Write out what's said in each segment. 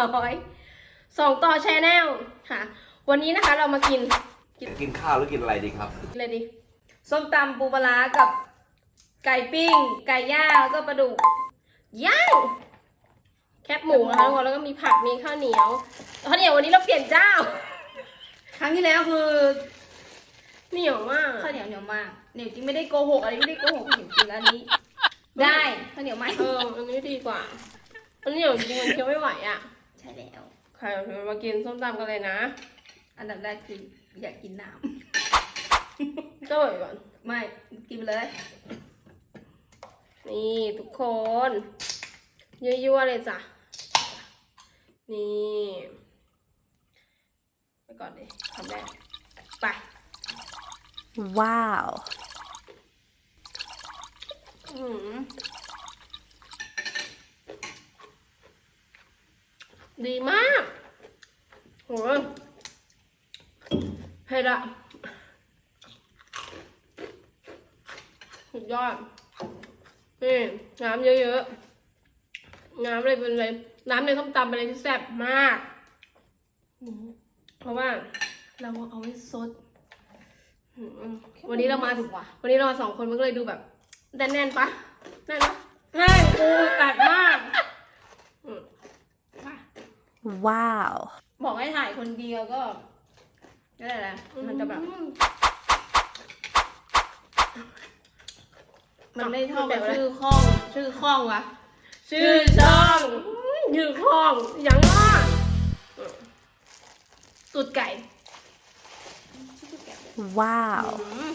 ร้อยสองต่อแชแนลค่ะ วันนี้นะคะเรามากินกินข้าวหรือกินอะไรดีครับอะไรดีส้มตำปูปลาร้ากับไก่ปิ้ง ไก่ย่างแล้วก็ปลาดุกย่างแคบหมูนะคะทุกคนแล้วก็มีผักมีข้าวเหนียวข้าวเหนียววันนี้เราเปลี่ยนเจ้า ครั้งที่แล้วคือเหนียวมากข้าวเหนียวเหนียวมากเหนียวจริงไม่ได้โกหกอะไรไม่ได้โกหกจริงจริงอันนี้ ได้ข้าวเหนียวไหมเอออันนี้ดีกว่าอันนี้เหนียวจริงมันเคี้ยวไม่ไหวอะ ใช่แล้วใครเรามากินส้มตำกันเลยนะ อันดับแรกคืออยากกินน้ก็ไหวก่อนำไม่กินไปเลย นี่ทุกคนยั่วๆเลยจ้ะ นี่ไปก่อนเลยทำแรกไป Wow. อื้อหื ดีมากโหเผ็ดอะสุดยอด นี่ น้ำเยอะๆ น้ำเลยเป็นอะไร น้ำในส้มตำเป็นอะไรที่แซ่บมาก เพราะว่าเราเอาไว้ซดอืมวันนี้เรามาถูกว่ะ วันนี้เรามาสองคนมันก็เลยดูแบบแน่นๆปะแน่นปะแน่นกูตัดมากอืมไป Wow. บอกให้ถ่ายคนเดียวก็ก็ได้แหละมันจะแบบอืมมันไม่เท่ากับแบบอะไรชื่อคล่อง ชื่อคล่องวะชื่อช่องยือคล้องอย่างว่าตูดไก่ Wow. อืม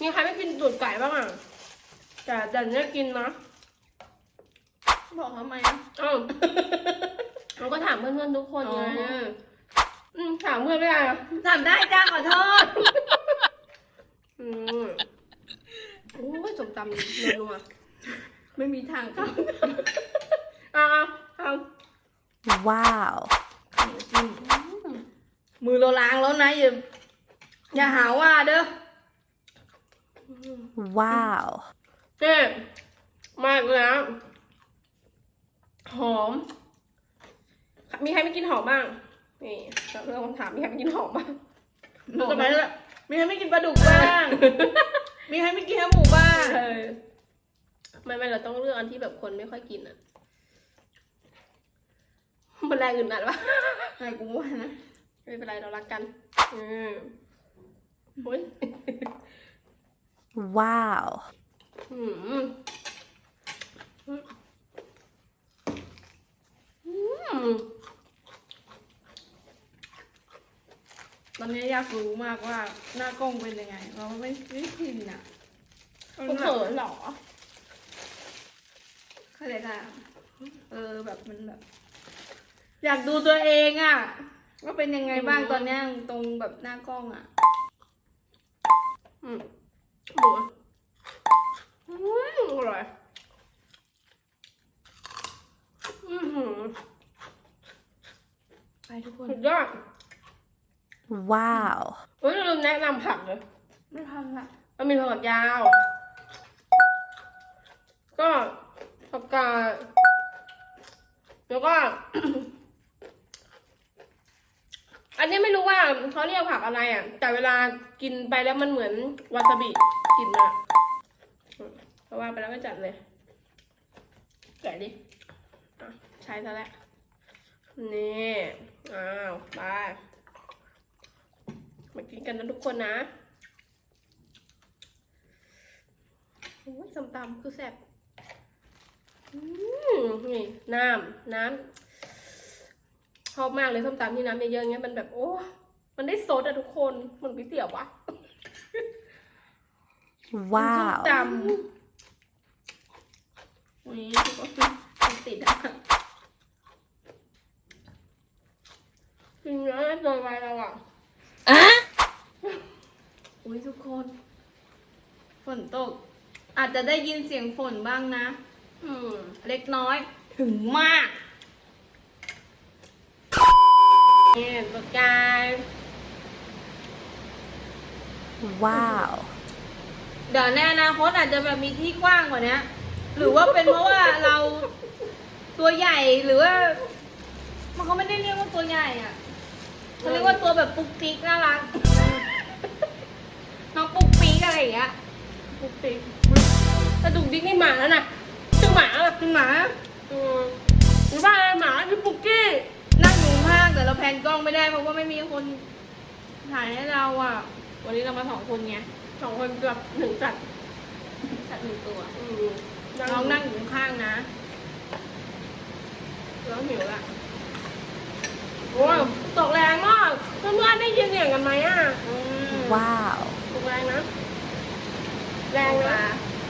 มีใครไม่กินตูดไก่บ้างอะแต่แต่เนี่ยกินนะ บอกทำไมอะเอ้า เราก็ถามเพื่อนๆทุกคนไงอ๋อ อืมถามเพื่อนไม่ได้เหรอทำได้จ้าขอโทษ อืมโอ้ยสมตำนัวไม่มีทางเข้าๆเอาเอาเอา Wow. มือเราล้างแล้วนะอย่าอย่าหาว่าเด้อ Wow. เจ๊มากเลยนะหอม มีใครไม่กินหอมบ้าง นี่เราเรื่องคำถามมีใครไม่กินหอมบ้างเราจะไปแล้วแหละมีใครไม่กินปลาดุกบ้าง มีใครไม่กินแค่หมูบ้างเออไม่ไม่เราต้องเลือกอันที่แบบคนไม่ค่อยกินอะมันแรงอื่นนัดวะใครกูว่านะไม่เป็นไรเรารักกันอืมโอ้ย Wow. อืมอืม ตอนนี้อยากรู้มากว่าหน้ากล้องเป็นยังไง เราไม่ไม่ชินอะกูเขินเหรอเข้าใจค่ะเออแบบมันแบบ อยากดูตัวเองอะว่าเป็นยังไงบ้างอืมตอนเนี้ยตรงแบบหน้ากล้องอะ อืมหมูอืมอร่อยอือหือไปทุกคนสุดยอด Wow. เฮ้ยเราลืมแนะนำผักเลยไม่ทันละมันมีผักกาดยาว ก็ผักกาดแล้วก็ อันนี้ไม่รู้ว่าเขาเรียกผักอะไรอะ แต่เวลากินไปแล้วมันเหมือนวาซาบิกลินมาเพราะว่าไปแล้วก็จัดเลยแกะดิอะใช้ซะแล้วนี่ อ้าว ไป มากินกันนะทุกคนนะโอ้ยส้มตำคือแซ่บอืมนี่น้ำน้ำชอบมากเลยส้มตำที่น้ำเยอะๆอย่างเงี้ยมันแบบโอ้ มันได้ซดอะทุกคนเหมันก๋วยเตี๋ยววะส้ม Wow. ตวันนี้ทุกคนมันติดอะำกินแล้วโดนไปเราอะอุ้ยทุก คน ฝนตก อาจจะได้ยินเสียงฝนบ้างนะ อืม เล็กน้อย ถึงมากนี่ตัวกาย Wow. เดี๋ยวในอนาคตอาจจะแบบมีที่กว้างกว่านี้หรือว่าเป็นเพราะว่าเราตัวใหญ่หรือว่า มันเขาไม่ได้เรียกว่าตัวใหญ่อะเขาเรียกว่าตัวแบบปุ๊กปิ๊กน่ารักน้องปุ๊กปิ๊ก อะไรอย่างเงี้ยปุ๊กปิ๊กแต่ดุกดิ๊กนี่หมาแล้วนะชื่อหมาอะเป็นหมาอืมหรือว่าอะไรหมาชื่อปุกกี้นั่งอยู่ข้างๆแต่เราแพนกล้องไม่ได้เพราะว่าไม่มีคนถ่ายให้เราอะ วันนี้เรามาสองคนไงสองคนกับหนึ่งสัตว์สัตว์หนึ่งตัวอืมน้องนั่งอยู่ข้างๆนะแล้วหิวละโอ้ยตกแรงมากเพื่อนๆได้ยินเสียงกันไหมอะว้าวตกแรงนะ แรงนะ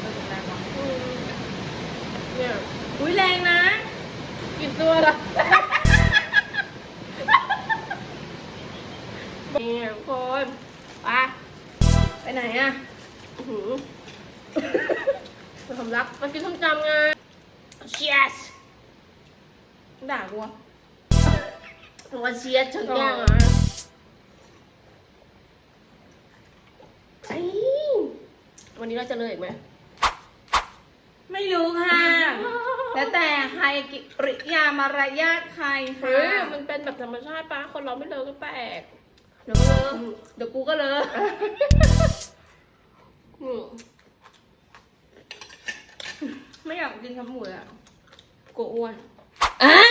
เออแรงว่ะอืมเนี่ยอุ้ยแรงนะกี่ตัวละเนี่ยทุกคนไปไปไหนอะอื้อหือมาทำรักมากินส้มตำไง Cheers ด่ากูอะว่าเชียร์ถึงแก้งอะไอ้วั นนี้เราจะเลยอีกไหมไม่รู้ค่ะ แล้วแต่ใครกิริยามารยาทใครค่ะเฮ้ยมันเป็นแบบธรรมชาติปะคนเราไม่เลิกก็แปลกเดี๋ยวก็เลอะเดี๋ยวกูก็เลอะอืมไม่อยากกินขมูเลยอะกลัวอ้วนเฮ้ย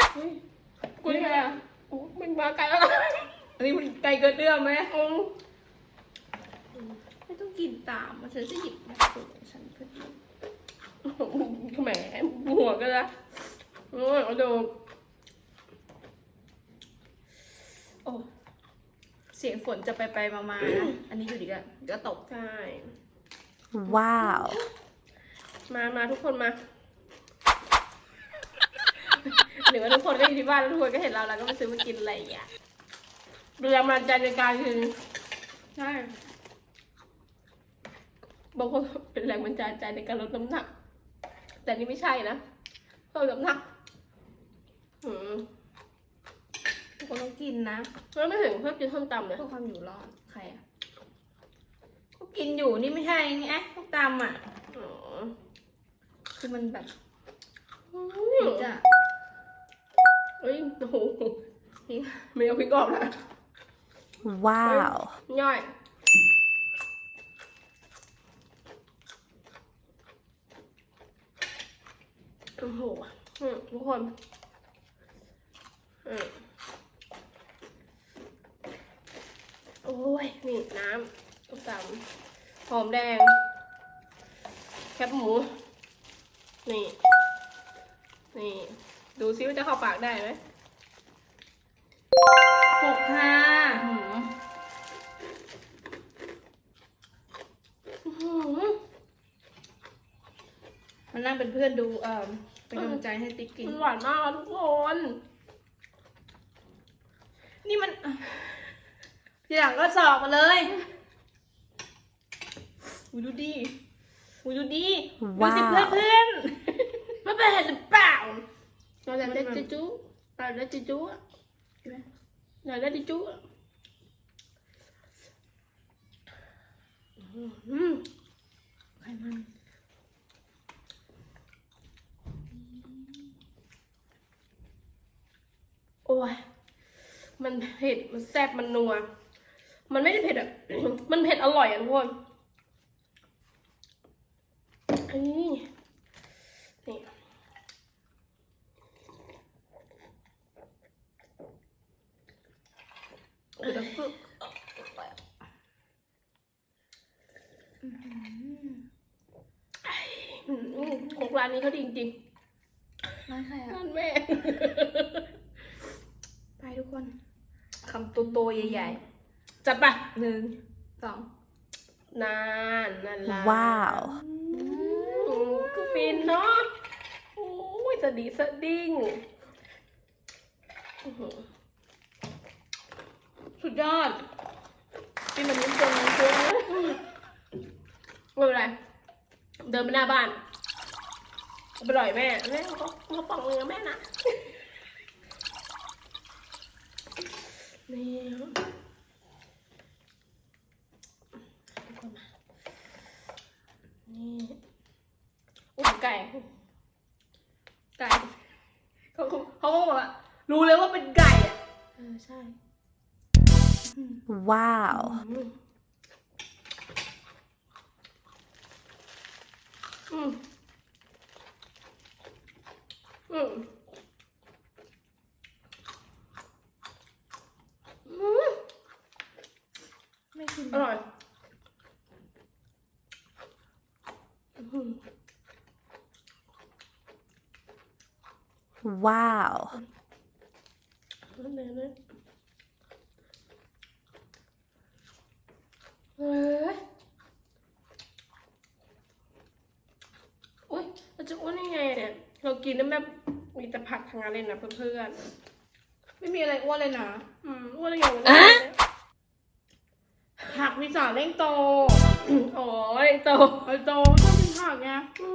กูยังไงอะโอ้มันมาไกลแล้วอันนี้มันไกลเกินเรื่องไหมอืม ไม่ต้องกินตามมาฉันจะหยิบมาตัวฉันเพื่อแหมหัวก็ละโอ้ยเอาดูโอ้เสียงฝนจะไปไปๆมาๆนะอันนี้อยู่ดีก็เดี๋ยวตกใช่ว้าว มามาทุกคนมาหรือว่าทุกคนก็อยู่ที่บ้านแล้วทุกคนก็เห็นเราแล้วก็มาซื้อมากินอะไรอย่างเงี้ยดูแรงบันดาลใจในการคือใช่ บางคนเป็นแรงบันดาลใจในการลดน้ำหนัก แต่นี่ไม่ใช่นะเพิ่มน้ำหนักอืมทุกคนต้องกินนะแล้วไม่ถึงเพิ่มกินส้มตำเลยเพื่อความอยู่รอดใครอะก็กินอยู่นี่ไม่ใช่ไงพวกตำอะอ๋อคือมันแบบอืพริมกอะเอ้ยโอ้โหพริกไม่เอาพริกออกนะว้าวย่อย โอ้โหทุกคนโอ้ย นี่น้ำต้มตำหอมแดง แคบหมู นี่ นี่ ดูซิว่าจะเข้าปากได้ไหมหกค่ะอื้อหือมานั่งเป็นเพื่อนดูเอ่อ เป็นกำลังใจให้ติ๊กกินมันหวานมากอะทุกคน นี่มันทีหลังก็สอบมาเลยอุยดูดีอุยดูดีดูสิว้าวเพื่อนเพื่อนไม่เป็นไรหรือเปล่าเราอยากได้จิจูเราอยากได้จิจูอะอยากได้จิจูอะอืมใครมัน โอ้ย มันเผ็ด มันแซ่บ มันนัว มันไม่ได้เผ็ดอะมันเผ็ดอร่อยอะทุกคนอันนี้นี่คือต้องฝึกอืมของร้านนี้เขาดีจริงร้านใครๆอะร้านแม่ไป ทุกคนคำโตๆใหญ่จัดไปๆหนึ่งสองนานนั่นละว้าว อืมก็ฟินเนาะโอ้ยสะดีสะดิ้งอื้อหือสุดยอดกินแบบนี้เกินเกินเลยไม่เป็นไร เดินไปหน้าบ้านเอาไปหล่อยแม่แม่เขาเขาปองเนื้อแม่นะ นี่ทุกคนมา นี่อุ้ยไก่ ไก่เขาเขาเขาก็บอกว่ารู้เลยว่าเป็นไก่อะเออใช่ ว้าว อืมอืมอืมอืม ไม่กินอร่อยอืมว้าวนั่นเลยนะเฮ้ยอุ้ยเราจะอ้วนยังไงเนี่ย เรากินแล้วแบบมีแต่ผักทางนั้นเลยนะเพื่อนไม่มีอะไรอ้วนเลยนะๆอืม อ้วนยังไงวะเนี่ยผักมี สารเร่งโตอ๋อไอ้โตไอโตชอบกินผักไงอืม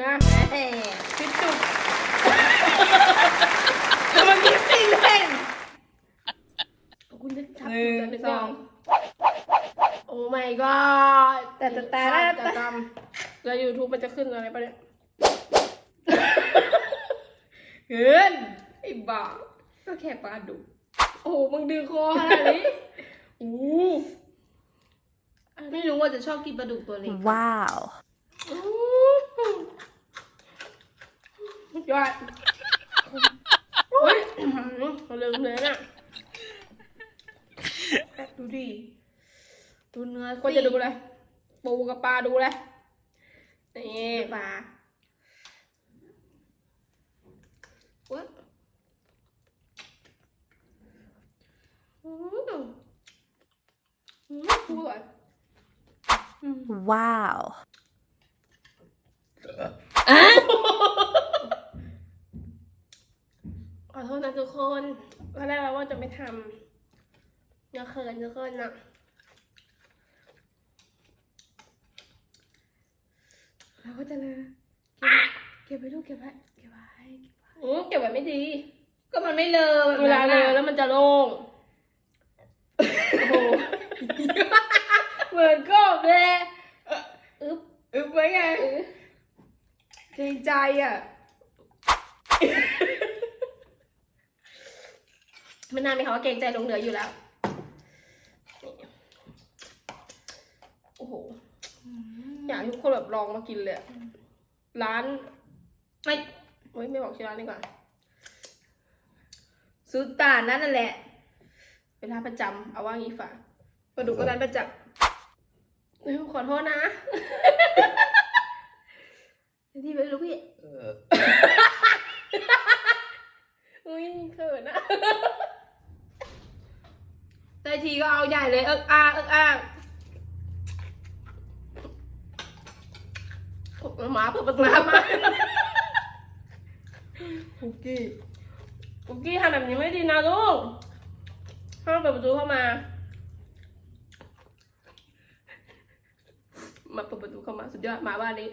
นะแหมพิษจุกจะมากินปิ้งเล่นคุณจะจับหนึ่งจับสองโอ้ my god แต่แต่แต่แต่แต่ตามแล้วยูทูบมันจะขึ้นอะไรปะเนี่ยเกินไอ้บ้าก็แค่ปลาดุกโอ้โหมึงดึงคอขนาดนี้อู้ไม่รู้ว่าจะชอบกินปลาดุกตัวเล็กว้าวอู้ สุดยอดโอ้ยอื้อหือเราลืมเลยน่ะดูดิ ดูเนื้อก็จะดูเลยปูกับปลาดูเลยนี่ปลาอุ๊ยอืมอืมปูอร่อยว้าวข อโทษนะทุกคนตอนแรกเราว่าจะไม่ทำอย่าเขินทุกคนนะเราก็จะเลยเก็บไว้ลูกเก็บไว้เก็บไว้เก็บไว้อืมเก็บไว้ไม่ดี ก็มันไม่เลอะแบบเวลาเลนั้นยอะแล้วมันจะโล่งโอ้โหเหมือนกบเลยอึ๊บอึบไว้ไงอึ๊บเกรงใจอะ ไม่น่ามีคำว่าเกรงใจลงเหลืออยู่แล้วนี่โอ้โหอยากให้ทุกคนแบบลองมากินเลยอะร้านไม่เฮ้ยไม่บอกชื่อร้านดีกว่าซูตานนั่นแหละ เป็นร้านประจำเอาว่างี้ฝ่าปลาดุกก็ร้านประจำเฮ้ยขอโทษนะที่ไปลูกพี่เอออุ้ยเขินอะ ได้ทีก็เอาใหญ่เลยเอิกอาเอิกอาหมาเปิดประตูเข้ามาคุกกี้คุกกี้ทำแบบนี้ไม่ดีนะลูกห้ามเปิดประตูเข้ามามาเปิดประตูเข้ามาสุดยอดหมาบ้านนี้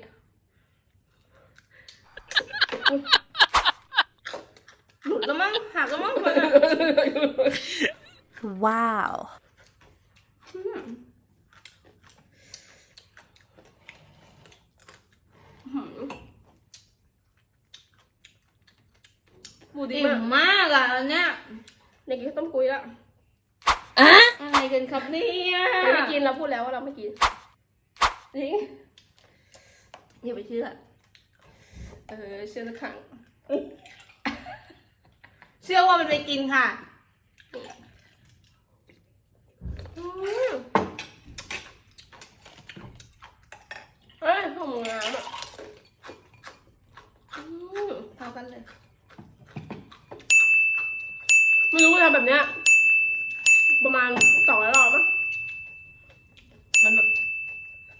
หลุดแล้วมั้งหักแล้วมั้งมันอะ ว้าวหมูดีอิ่มามกมากอะอันเนี้ยเด็กกินต้มกุยแล้วอะไรกันครับเนี่ยเราไม่กินเราพูดแล้วว่าเราไม่กินจริงอย่าไปเชื่อเออเชื่อสักครั้งเชื่อว่ามันไปกินค่ะอืม เอ้ยหอมงามอะอืมเท่ากันเลยไม่รู้ว่าทำแบบเนี้ย ประมาณสองร้อยรอบมั้งมันแบบ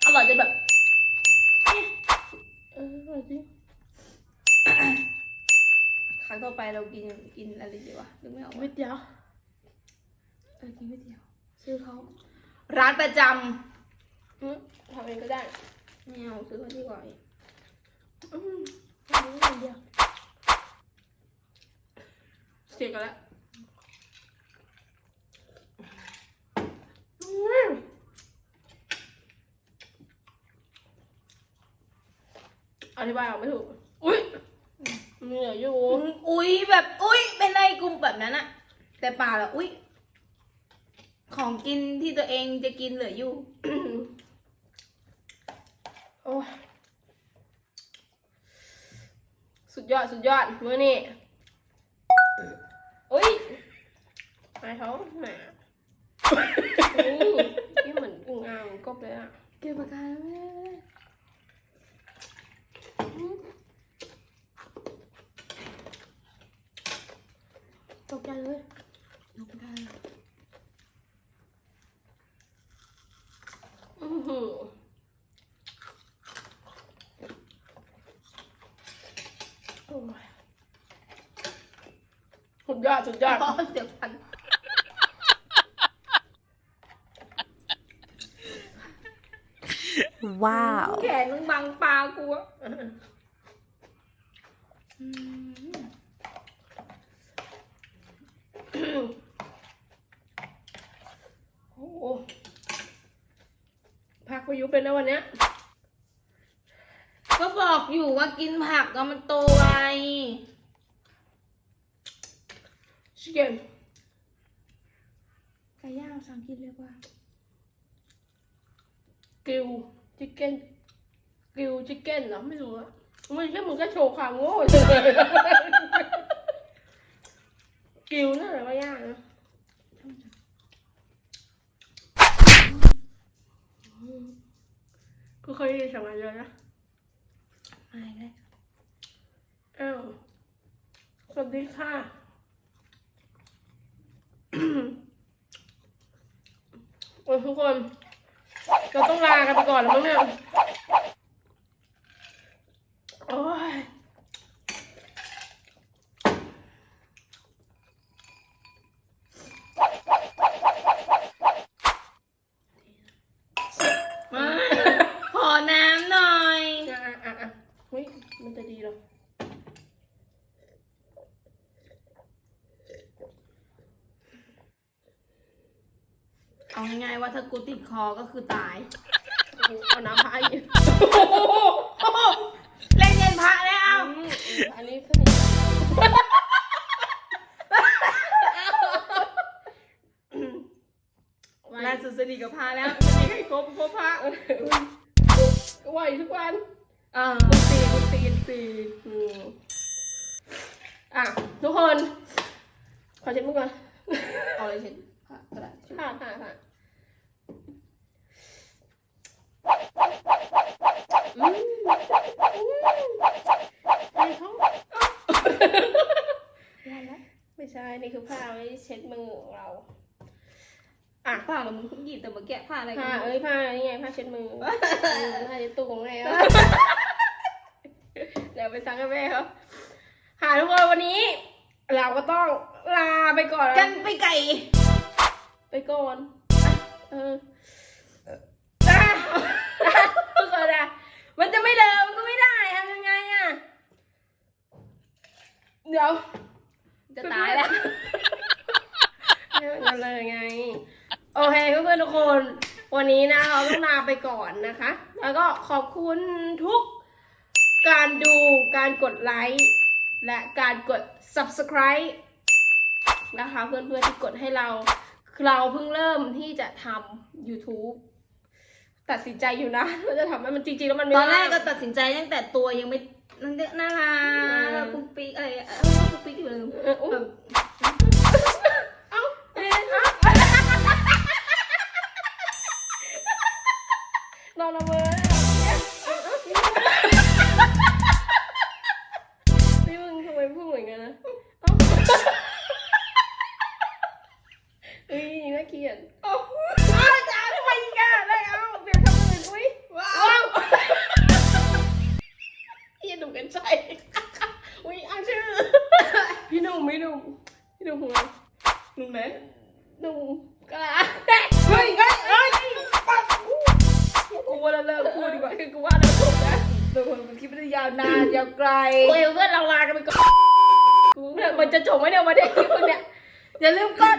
อร่อยจนแบบเอ๊ะเอออร่อยจริงครั้งต่อไปเรากินกินอะไรดีวะนึกไม่ออกวิว่าทยาเออกินก๋วยเตี๋ยว ชื่อเขาร้านประจอืมทำเองก็ได้ำไม่เอาซื้อเขาดีกว่าอีกอืมทำเองอย่างเดียวเสียกันแล้วอืมอธิบายออกไม่ถูก อุ้ยเหนื่อยอยู่ อุ้ยแบบ อุ้ยเป็นไรกลุ่มแบบนั้นอะแต่ป่าละอุ้ย ของกินที่ตัวเองจะกินเหลืออยู่ โอ้สุดยอดสุดยอดมื้อนี้อุ้ยไอ้เขาแหมนี่นี่เหมือนอึ่งอ่างกบเลยอะ เก็บปากกาไม่ได้ไม่ตกใจเลยนกได้อื้อหือโอ้ย สุดยอดสุดยอดอ๋อเดี๋ยวพันว้าว แขนมึงบังปลากูอะอืม โอ้โหพักพายุเป็นแล้ววันเนี้ย ก็บอกอยู่ว่ากินผักก็มันโตไวชิคเก้นไก่ย่างภาษาอังกฤษเรียกว่า กิวชิคเก้นกิวชิคเก้นเหรอไม่รู้อะไม่ใช่มึงก็โชว์ความโง่เลยกิวน่าจะว่า ยากนะ กูเคยได้สมัยเลยนะไม่เลยอ้าวสวัสดีค่ะ โอ้ยทุกคน เราต้องลากันไปก่อนแล้วมั้งเนี่ย โอ้ย มาขอน้ำหน่อย อะอะอะอะเฮ้ย มันจะดีเหรอ เอาง่ายๆว่าถ้ากูติด คอก็คือตายโอ้โหเอาน้ำพายอีกเล่นเย็นพระแล้วอืมอันนี้สนิทไว้ล่าสุดสนิทกับพระแล้วสนิทให้ครบครบพระไหวทุกวันเออคุณตีคุณตีนตีอืมอะ ทุกคน ขอเช็ดมือก่อน เอาเลยเช่นพระกระดาษทิชชู่ค่ะค่ะค่ะอืมอืมไอ้เขาเอ้า ได้แล้วไม่ใช่ นี่คือผ้าไว้เช็ดมือของเรา อะผ้ามันเพิ่งหยิบแต่เมื่อกี้ผ้าอะไรกัผ้านเอ้ยผ้านี่ไงผ้าเช็ดมือเออผ้าเช็ดตัวของแม่เขาเดี๋ยวไปซักให้แม่เขาหาทุกคนวันนี้ เราก็ต้องลาไปก่อนกัแล้วนไปไก่ ไปก่อน เอออะทุกคนอะมันจะไม่เดิมมันก็ไม่ได้ทำยังไงอะเดี๋ ยว จะตายแล้วเนี่ยมันเลยไง โอเคเพื่อนๆทุกคน วันนี้นะเราต้องลาไปก่อนนะคะ แล้วก็ขอบคุณทุกการดูการกดไลค์และการกด subscribe นะคะเพื่อนๆที่กดให้เราเราเพิ่งเริ่มที่จะทำ YouTube ตัดสินใจอยู่นะว่าจะทำให้มันจริงๆแล้วมันไม่ตอนแรกก็ว่างตัดสินใจตั้งแต่ตัวยังไม่ นั่นเด็กน่ารั จบไหมเนี่ยวันนี้คลิปมึเนี่ยอย่าลืมกด